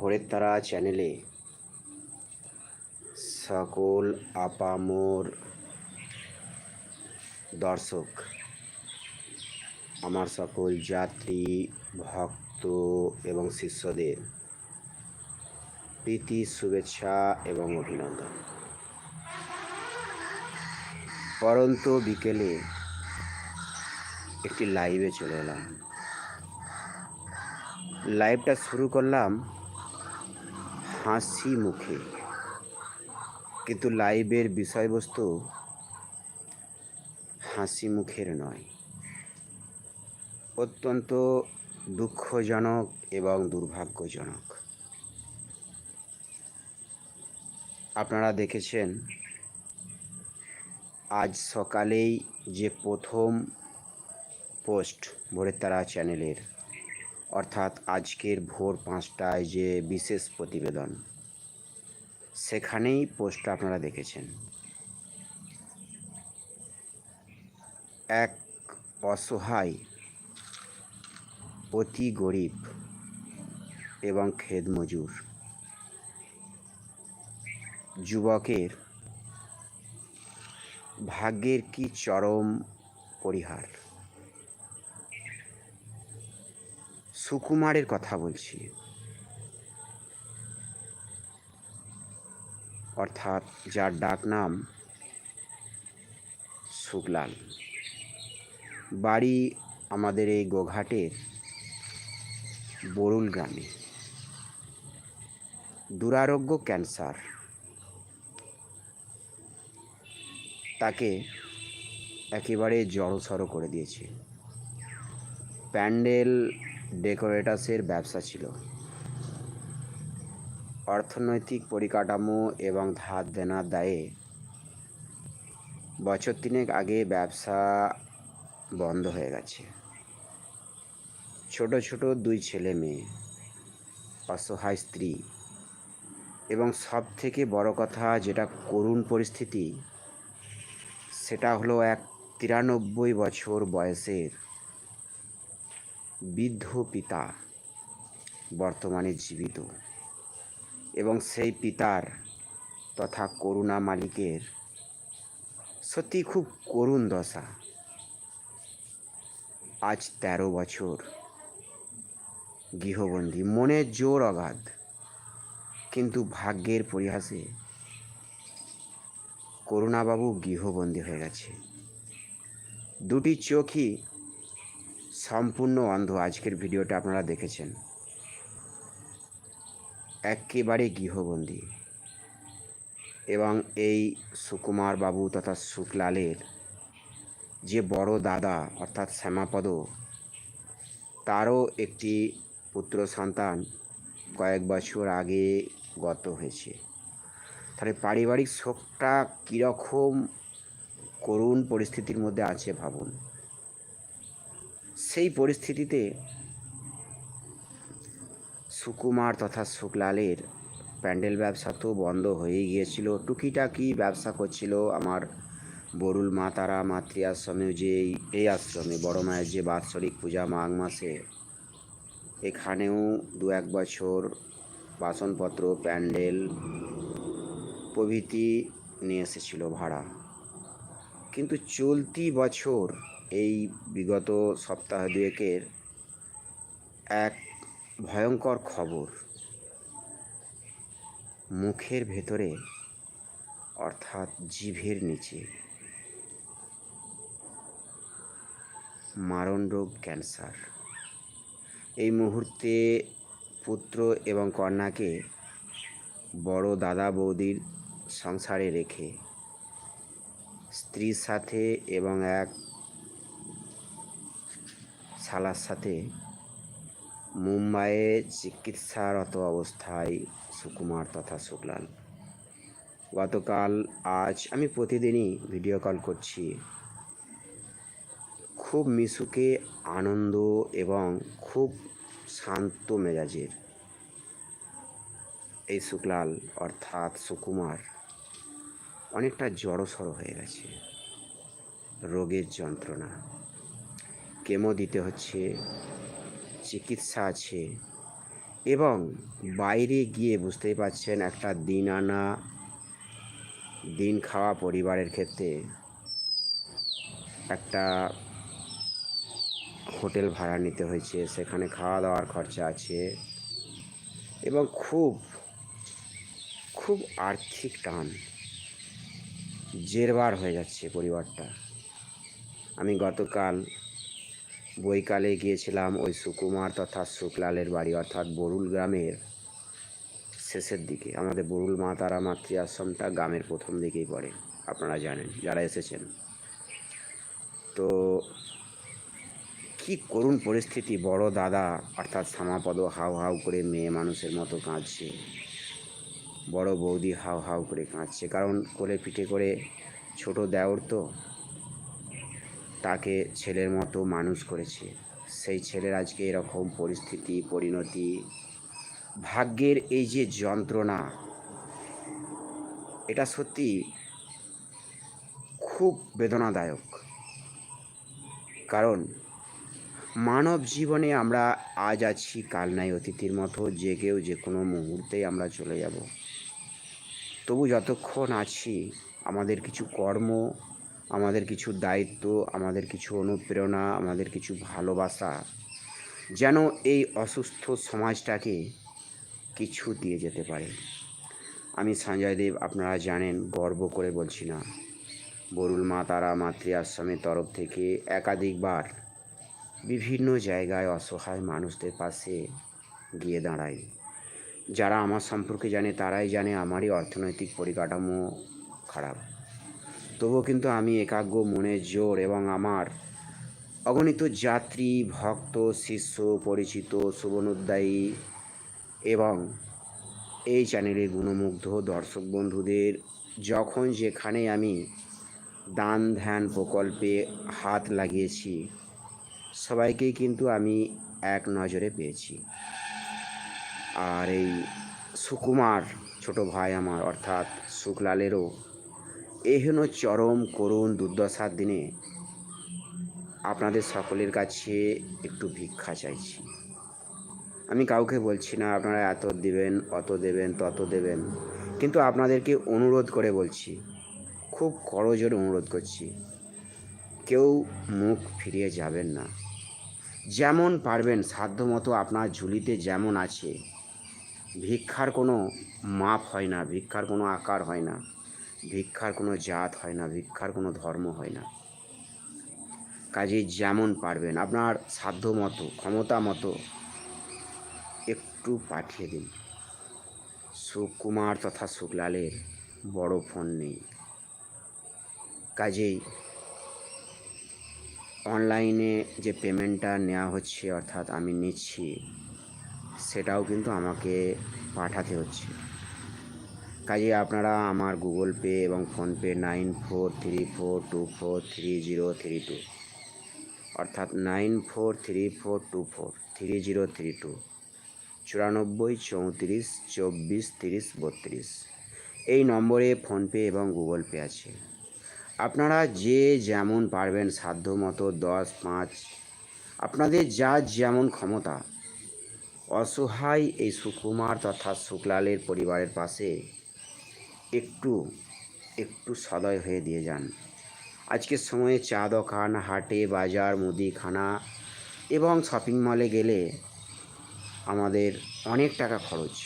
ভোরের তারা চ্যানেলে সকল আপামোর দর্শক, আমার সকল যাত্রী, ভক্ত এবং শিষ্যদের প্রীতি, শুভেচ্ছা এবং অভিনন্দন। পরন্ত বিকেলে একটি লাইভে চলে এলাম। লাইভটা শুরু করলাম হাসি মুখে। কিন্তু লাইভের বিষয়বস্তু হাসি মুখের নয়। অত্যন্ত দুঃখজনক এবং দুর্ভাগ্যজনক। আপনারা দেখেছেন, আজ সকালেই যে প্রথম পোস্ট ভোরের তারা চ্যানেলের অর্থাৎ আজকের ভোর পাঁচটায় যে বিশেষ প্রতিবেদন, সেখানেই পোস্টটা আপনারা দেখেছেন। এক অসহায়, অতি গরিব এবং খেদ মজুর যুবকের ভাগ্যের কি চরম পরিহার? সুকুমারের কথা বলছি। অর্থাৎ যার ডাক নাম শুকলাল বাড়ি আমাদের এই গোঘাটের বরুল গ্রামে। দুরারোগ্য ক্যান্সার। তাকে একেবারে জড়সড় করে দিয়েছে। প্যান্ডেল ডেকোরেটার্সের ব্যবসা ছিল। অর্থনৈতিক পরিকাঠামো এবং ধার দেনার দায়ে বছর তিনেক আগে ব্যবসা বন্ধ হয়ে গেছে। ছোট ছোট দুই ছেলে মেয়ে, অসহায় স্ত্রী এবং সব থেকে বড় কথা যেটা করুণ পরিস্থিতি, সেটা হলো এক তিরানব্বই বছর বয়সের বৃদ্ধ পিতা বর্তমানে জীবিত এবং সেই পিতার তথা করুণা মালিকের সত্যি খুব করুণ দশা। আজ তেরো বছর গৃহবন্দী মনের জোর অগাধ, কিন্তু ভাগ্যের পরিহাসে করুণাবাবু গৃহবন্দী হয়ে গেছে। দুটি চোখই সম্পূর্ণ অন্ধ। আজকের ভিডিওটা আপনারা দেখেছেন। একেবারে গৃহবন্দী। এবং এই সুকুমার বাবু তথা শুক্লালের যে বড় দাদা, অর্থাৎ শ্যামাপদ, তারও একটি পুত্র সন্তান কয়েক বছর আগে গত হয়েছে। তাহলে পারিবারিক শোকটা কীরকম করুণ পরিস্থিতির মধ্যে আছে ভাবুন। সেই পরিস্থিতিতে সুকুমার তথা শুক্লালের প্যান্ডেল ব্যবসা তো বন্ধ হয়ে গিয়েছিল। টুকিটাকি ব্যবসা করছিল আমার বরুল মা, তারা, মাতৃ আশ্রমে যে এই আশ্রমে, বড় মায়ের যে বাৎসরিক পূজা মাঘ মাসে। এখানেও দু এক বছর বাসনপত্র, প্যান্ডেল প্রভৃতি নিয়ে এসেছিল ভাড়া। কিন্তু চলতি বছর এই বিগত সপ্তাহ দুয়েকের এক ভয়ঙ্কর খবর মুখের ভেতরে, অর্থাৎ জিভের নিচে। মারণ রোগ ক্যান্সার। এই মুহূর্তে পুত্র এবং কন্যাকে বড় দাদা বৌদির সংসারে রেখে, স্ত্রীর সাথে এবং এক শালার সাথে মুম্বাইয়ে চিকিৎসারত অবস্থায় সুকুমার তথা শুক্লাল গতকাল, আজ আমি প্রতিদিনই ভিডিও কল করছি। খুব মিশুকে আনন্দ এবং খুব শান্ত মেজাজের এই শুক্লাল অর্থাৎ সুকুমার, অনেকটা জড়সড় হয়ে গেছে। রোগের এবং বাইরে গিয়ে বুঝতেই পারছেন একটা দিন আনা, দিন খাওয়া পরিবারের ক্ষেত্রে একটা হোটেল ভাড়া নিতে হয়েছে, সেখানে খাওয়া দাওয়ার খরচা আছে এবং খুব খুব আর্থিক টান জেরবার হয়ে যাচ্ছে পরিবারটা। আমি গতকাল বৈকালে গিয়েছিলাম ওই সুকুমার তথা শুক্লালের বাড়ি, অর্থাৎ বরুল গ্রামের শেষের দিকে। আমাদের বরুল মা তারা মাতৃ আশ্রমটা গ্রামের প্রথম দিকেই পড়ে, আপনারা জানেন, যারা এসেছেন। তো কি করুণ পরিস্থিতি, বড় দাদা, অর্থাৎ শ্যামাপদ হাউ হাউ করে মেয়ে মানুষের মতো কাঁদছে। বড় বৌদি হাউ হাউ করে কাঁদছে, কারণ কোলে পিঠে করে ছোট দেওর তো। তাকে ছেলের মতো মানুষ করেছে। সেই ছেলের আজকে এরকম পরিস্থিতি, পরিণতি। ভাগ্যের এই যে যন্ত্রণা, এটা সত্যি খুব বেদনাদায়ক। কারণ মানব জীবনে আমরা আজ আছি, কাল নাই অতিথির মতো, যে কেউ যে কোনো মুহূর্তেই আমরা চলে যাব। তবু যতক্ষণ আছি, আমাদের কিছু কর্ম আমাদের কিছু দায়িত্ব, আমাদের কিছু অনুপ্রেরণা, আমাদের কিছু ভালোবাসা যেন এই অসুস্থ সমাজটাকে কিছু দিয়ে যেতে পারে। আমি সঞ্জয় দেব, আপনারা জানেন, গর্ব করে বলছি না। বরুল মা, তারা মাতৃ আশ্রমের তরফ থেকে একাধিকবার বিভিন্ন জায়গায় অসহায় মানুষদের পাশে গিয়ে দাঁড়াই যারা আমার সম্পর্কে জানে, তারাই জানে আমারই অর্থনৈতিক পরিকাঠামো খারাপ। তবুও কিন্তু আমি একাগ্র মনের জোর এবং আমার অগণিত যাত্রী, ভক্ত, শিষ্য, পরিচিত শুভনোদ্দায়ী এবং এই চ্যানেলের গুণমুগ্ধ দর্শক বন্ধুদের যখন যেখানে আমি দান ধ্যান প্রকল্পে হাত লাগিয়েছি সবাইকেই কিন্তু আমি এক নজরে পেয়েছি। আর এই সুকুমার ছোট ভাই আমার, অর্থাৎ শুক্লালেরও এহেন চরম করুণ দুর্দশার দিনে আপনাদের সকলের কাছে একটু ভিক্ষা চাইছি। আমি কাউকে বলছি না, আপনারা এত দেবেন, অত দেবেন, তত দেবেন। কিন্তু আপনাদেরকে অনুরোধ করে বলছি, খুব করজোর অনুরোধ করছি, কেউ মুখ ফিরিয়ে যাবেন না। যেমন পারবেন, সাধ্যমতো আপনার ঝুলিতে যেমন আছে, ভিক্ষার কোনো মাপ হয় না, ভিক্ষার কোনো আকার হয় না। ভিক্ষার কোনো জাত হয় না, ভিক্ষার কোনো ধর্ম হয় না। কাজে যেমন পারবেন, আপনার সাধ্য মতো, ক্ষমতা মতো একটু পাঠিয়ে দিন। সুকুমার তথা শুক্লালের বড় ফোন নেই। কাজেই অনলাইনে যে পেমেন্টটা নেওয়া হচ্ছে, অর্থাৎ আমি নিচ্ছি, সেটাও কিন্তু আমাকে পাঠাতে হচ্ছে। কাজে আপনারা আমার গুগল পে এবং PhonePe nine four three four two four three zero three two অর্থাৎ nine four three four two four three zero three two চুরানব্বই চৌত্রিশ চব্বিশ তিরিশ বত্রিশ। এই নম্বরে ফোনপে এবং গুগল পে আছে। আপনারা যে যেমন পারবেন সাধ্য মতো দশ, পাঁচ, আপনাদের যা যেমন ক্ষমতা, অসহায় এই সুকুমার তথা শুক্লালের পরিবারের পাশে একটু একটু সদয় হয়ে দিয়ে যান। আজকের সময়ে চা দোকান, হাটে, বাজার, মুদিখানা এবং শপিং মলে গেলে আমাদের অনেক টাকা খরচ।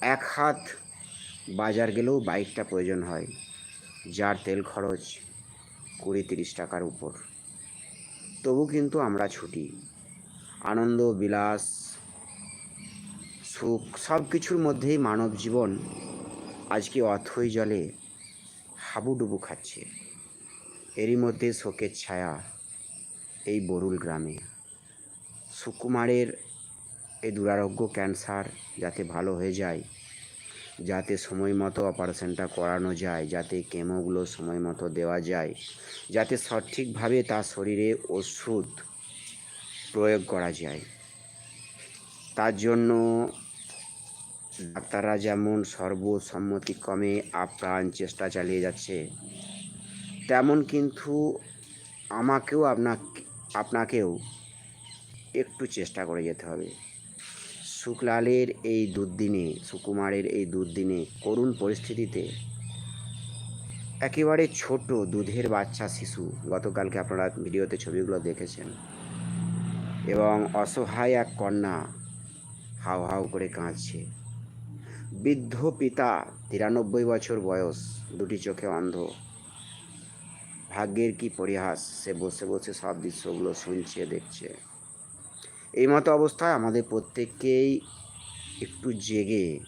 এক হাত বাজার গেলেও বাইকটা প্রয়োজন হয়, যার তেল খরচ কুড়ি তিরিশ টাকার উপর। তবু কিন্তু আমরা ছুটি। আনন্দ, বিলাস সুখ সব কিছুর মধ্যেই মানব জীবন আজকে অথই জলে হাবুডুবু খাচ্ছে। এরই মধ্যে শোকের ছায়া এই বরুল গ্রামে। সুকুমারের এই দুরারোগ্য ক্যান্সার যাতে ভালো হয়ে যায়, যাতে সময় মতো অপারেশনটা করানো যায়, যাতে কেমোগুলো সময় মতো দেওয়া যায়, যাতে সঠিকভাবে তার শরীরে ওষুধ প্রয়োগ করা যায়, তার জন্য ডাক্তাররা যেমন সর্বসম্মতিক্রমে আপ্রাণ চেষ্টা চালিয়ে যাচ্ছে, তেমন কিন্তু আমাকেও আপনা আপনাকেও একটু চেষ্টা করে যেতে হবে। শুক্লালের এই দুর্দিনে, সুকুমারের এই দুর্দিনে করুণ পরিস্থিতিতে একেবারে ছোট দুধের বাচ্চা শিশু গতকালকে আপনারা ভিডিওতে ছবিগুলো দেখেছেন এবং অসহায় এক কন্যা হাউ হাউ করে কাঁদছে। বৃদ্ধ পিতা, তিরানব্বই বছর বয়স, দুটি চোখে অন্ধ। ভাগ্যের কি পরিহাস, সে বসে বসে সব দৃশ্যগুলো শুনছে, দেখছে। এই মতো অবস্থায় আমাদের প্রত্যেককেই একটু জেগে,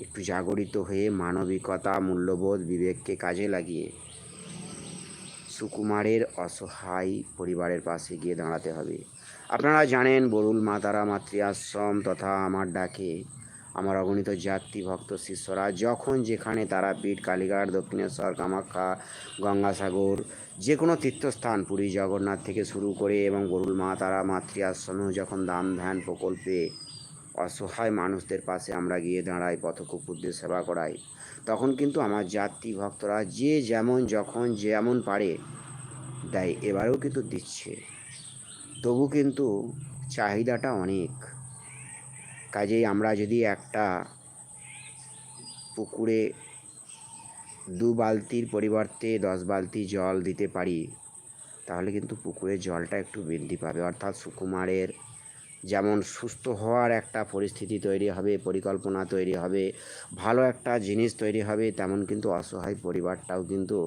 একটু জাগরিত হয়ে মানবিকতা, মূল্যবোধ, বিবেককে কাজে লাগিয়ে সুকুমারের অসহায় পরিবারের পাশে গিয়ে দাঁড়াতে হবে। আপনারা জানেন বরুল মাতারা মাতৃ আশ্রম তথা আমার ডাকে আমার অগণিত জাতি, ভক্ত, শিষ্যরা, যখন যেখানে তারাপীঠ কালীঘাট, দক্ষিণেশ্বর, কামাখ্যা, গঙ্গাসাগর যে কোনো তীর্থস্থান, পুরী, জগন্নাথ থেকে শুরু করে এবং বরুল মা, তারা মাতৃ আশ্রমেও যখন দান ধ্যান প্রকল্পে অসহায় মানুষদের পাশে আমরা গিয়ে দাঁড়াই, পথকুপুরদের সেবা করাই, তখন কিন্তু আমার জাতি, ভক্তরা যে যেমন, যখন যেমন পারে দেয় এবারেও কিন্তু দিচ্ছে। তবু কিন্তু চাহিদাটা অনেক। কাজেই আমরা যদি একটা পুকুরে দু বালতির পরিবর্তে দশ বালতি জল দিতে পারি, তাহলে কিন্তু পুকুরের জলটা একটু বৃদ্ধি পাবে। অর্থাৎ সুকুমারের যেমন সুস্থ হওয়ার একটা পরিস্থিতি তৈরি হবে, পরিকল্পনা তৈরি হবে, ভালো একটা জিনিস তৈরি হবে, তেমন কিন্তু অসহায় পরিবারটাও কিন্তু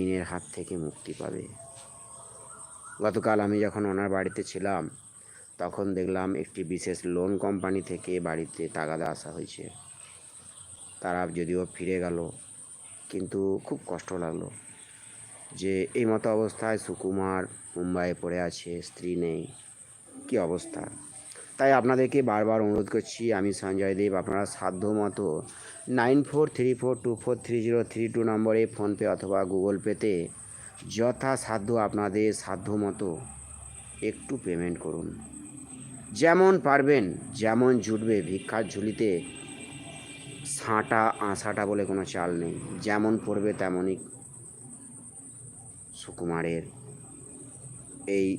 ঋণের হাত থেকে মুক্তি পাবে। গতকাল আমি যখন ওনার বাড়িতে ছিলাম তখন দেখলাম একটি বিশেষ লোন কোম্পানি থেকে বাড়িতে তাগাদা আসা হয়েছে। তারা যদিও ফিরে গেল, কিন্তু খুব কষ্ট লাগল যে এই মতো অবস্থায় সুকুমার মুম্বাইয়ে পড়ে আছে, স্ত্রী নেই, কি অবস্থা? তাই আপনাদেরকে বারবার অনুরোধ করছি, আমি সঞ্জয় দেব, আপনারা সাধ্য মতো nine four three four two four three zero three two নম্বরে ফোনপে অথবা গুগল পেতে যথাসাধ্য আপনাদের সাধ্য মতো একটু পেমেন্ট করুন। যেমন পারবেন, যেমন জুটবে, ভিক্ষার ঝুলিতে সাঁটা আঁশাটা বলে কোনো চাল নেই। যেমন পড়বে তেমনই সুকুমারের এই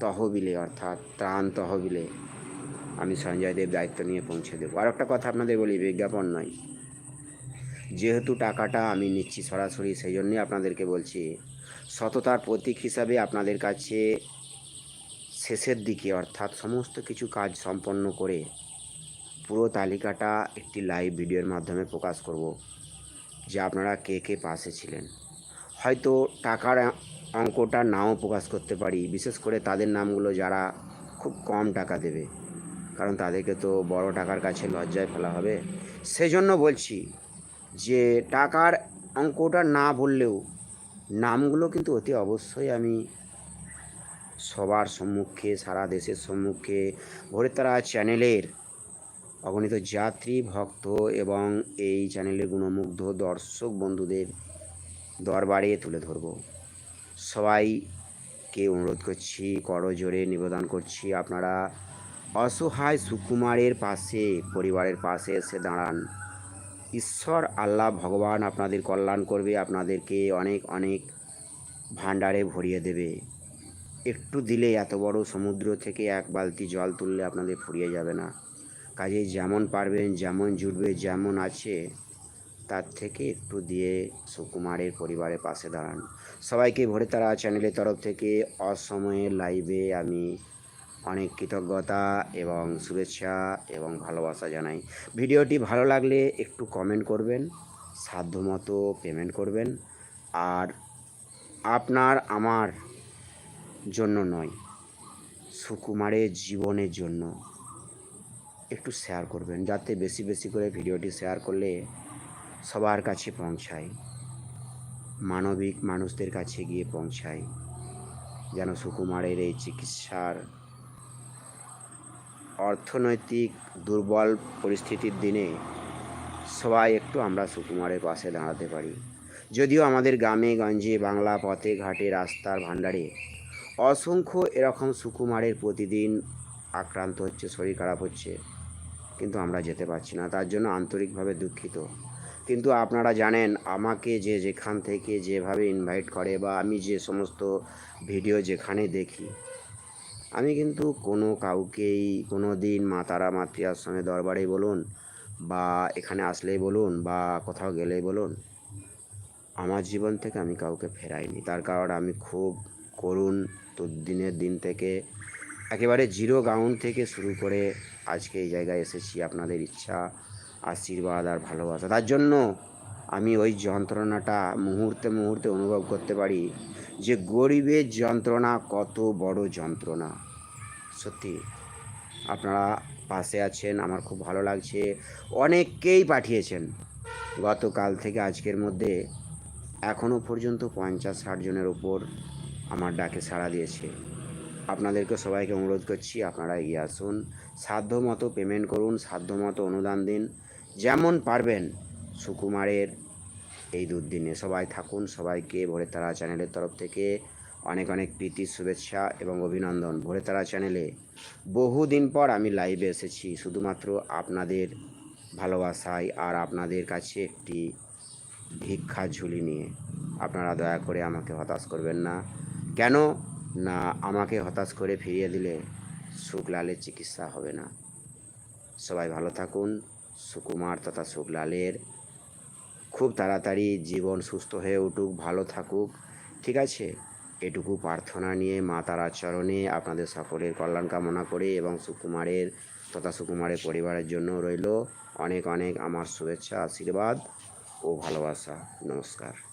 তহবিলে, অর্থাৎ ত্রাণ তহবিলে আমি সঞ্জয় দেব দায়িত্ব নিয়ে পৌঁছে দেবো। আর একটা কথা আপনাদের বলি, বিজ্ঞাপন নয়। যেহেতু টাকাটা আমি নিচ্ছি সরাসরি, সেই জন্যই আপনাদেরকে বলছি, সততার প্রতীক হিসাবে আপনাদের কাছে শেষের দিকে, অর্থাৎ সমস্ত কিছু কাজ সম্পন্ন করে পুরো তালিকাটা একটি লাইভ ভিডিওর মাধ্যমে প্রকাশ করব, যে আপনারা কে কে পাশে ছিলেন। হয়তো টাকার অঙ্কটা নাও প্রকাশ করতে পারি, বিশেষ করে তাদের নামগুলো যারা খুব কম টাকা দেবে, কারণ তাদেরকে তো বড় টাকার কাছে লজ্জায় ফেলা হবে। সেজন্য বলছি যে, টাকার অঙ্কটা না বললেও নামগুলো কিন্তু অতি অবশ্যই আমি সবার সম্মুখে, সারা দেশের সম্মুখে। ভোরের তারা চ্যানেলের অগণিত যাত্রী, ভক্ত এবং এই চ্যানেলের গুণমুগ্ধ দর্শক বন্ধুদের দরবারে তুলে ধরব। সবাইকে অনুরোধ করছি করজোরে নিবেদন করছি, আপনারা অসহায় সুকুমারের পাশে, পরিবারের পাশে এসে দাঁড়ান। ঈশ্বর, আল্লাহ, ভগবান আপনাদের কল্যাণ করবে, আপনাদেরকে অনেক অনেক ভাণ্ডারে ভরিয়ে দেবে। একটু দিলে এত বড় সমুদ্র থেকে এক বালতি জল তুললে আপনাদের ফুরিয়ে যাবে না। কাজে যেমন পারবেন, যেমন জুটবে, যেমন আছে, তার থেকে একটু দিয়ে সুকুমারের পরিবারের পাশে দাঁড়ান। সবাইকে ভোরে তারা চ্যানেলের তরফ থেকে অসময়ে লাইভে আমি অনেক কৃতজ্ঞতা এবং শুভেচ্ছা এবং ভালোবাসা জানাই। ভিডিওটি ভালো লাগলে একটু কমেন্ট করবেন, সাধ্যমতো পেমেন্ট করবেন। আর আপনার, আমার জন্য নয়, সুকুমারের জীবনের জন্য। একটু শেয়ার করবেন, যাতে বেশি বেশি করে ভিডিওটি শেয়ার করলে সবার কাছে পৌঁছায়, মানবিক মানুষদের কাছে গিয়ে পৌঁছায়, যেন সুকুমারের এই চিকিৎসার অর্থনৈতিক দুর্বল পরিস্থিতির দিনে সবাই একটু আমরা সুকুমারের পাশে দাঁড়াতে পারি। যদিও আমাদের গ্রামে, গঞ্জে, বাংলা পথে, ঘাটে, রাস্তার ভাণ্ডারে অসংখ্য এরকম সুকুমারের প্রতিদিন আক্রান্ত হচ্ছে, শরীর খারাপ হচ্ছে, কিন্তু আমরা যেতে পারছি না, তার জন্য আন্তরিকভাবে দুঃখিত। কিন্তু আপনারা জানেন, আমাকে যে যেখান থেকে যেভাবে ইনভাইট করে বা আমি যে সমস্ত ভিডিও যেখানে দেখি, আমি কিন্তু কোনো কাউকেই কোনো দিন মা তারা মাতৃ দরবারে বলুন বা এখানে আসলেই বলুন বা কোথাও গেলেই বলুন, আমার জীবন থেকে আমি কাউকে ফেরাইনি। তার কারণ আমি খুব করুণ তো দিনের দিন থেকে একেবারে জিরো গ্রাউন্ড থেকে শুরু করে আজকে এই জায়গায় এসেছি। আপনাদের ইচ্ছা, আশীর্বাদ আর ভালোবাসা। তার জন্য আমি ওই যন্ত্রণাটা মুহূর্তে মুহূর্তে অনুভব করতে পারি যে গরিবের যন্ত্রণা কত বড় যন্ত্রণা। সত্যি, আপনারা পাশে আছেন, আমার খুব ভালো লাগছে। অনেককেই পাঠিয়েছেন। গতকাল থেকে আজকের মধ্যে এখনও পর্যন্ত পঞ্চাশ ষাট জনের ওপর আমার ডাকে সাড়া দিয়েছে। আপনাদেরকে সবাইকে অনুরোধ করছি, আপনারা এগিয়ে আসুন। সাধ্য মতো পেমেন্ট করুন সাধ্য মতো অনুদান দিন। যেমন পারবেন, সুকুমারের এই দুর্দিনে সবাই থাকুন, সবাইকে ভোরে তারা চ্যানেলের তরফ থেকে অনেক অনেক প্রীতি, শুভেচ্ছা এবং অভিনন্দন। ভোরে তারা চ্যানেলে বহুদিন পর আমি লাইভে এসেছি, শুধুমাত্র আপনাদের ভালোবাসায় আর আপনাদের কাছে একটি ভিক্ষা ঝুলি নিয়ে। আপনারা দয়া করে আমাকে হতাশ করবেন না। কেন? না, আমাকে হতাশ করে ফিরিয়ে দিলে শুক্লালের চিকিৎসা হবে না। সবাই ভালো থাকুন। সুকুমার তথা শুক্লালের খুব তাড়াতাড়ি জীবন সুস্থ হয়ে উঠুক, ভালো থাকুক। ঠিক আছে? এটুকু প্রার্থনা নিয়ে মা তারার চরণে আপনাদের সকলের কল্যাণ কামনা করে এবং সুকুমারের তথা সুকুমারের পরিবারের জন্য রইল অনেক অনেক আমার শুভেচ্ছা, আশীর্বাদ ও ভালোবাসা। নমস্কার।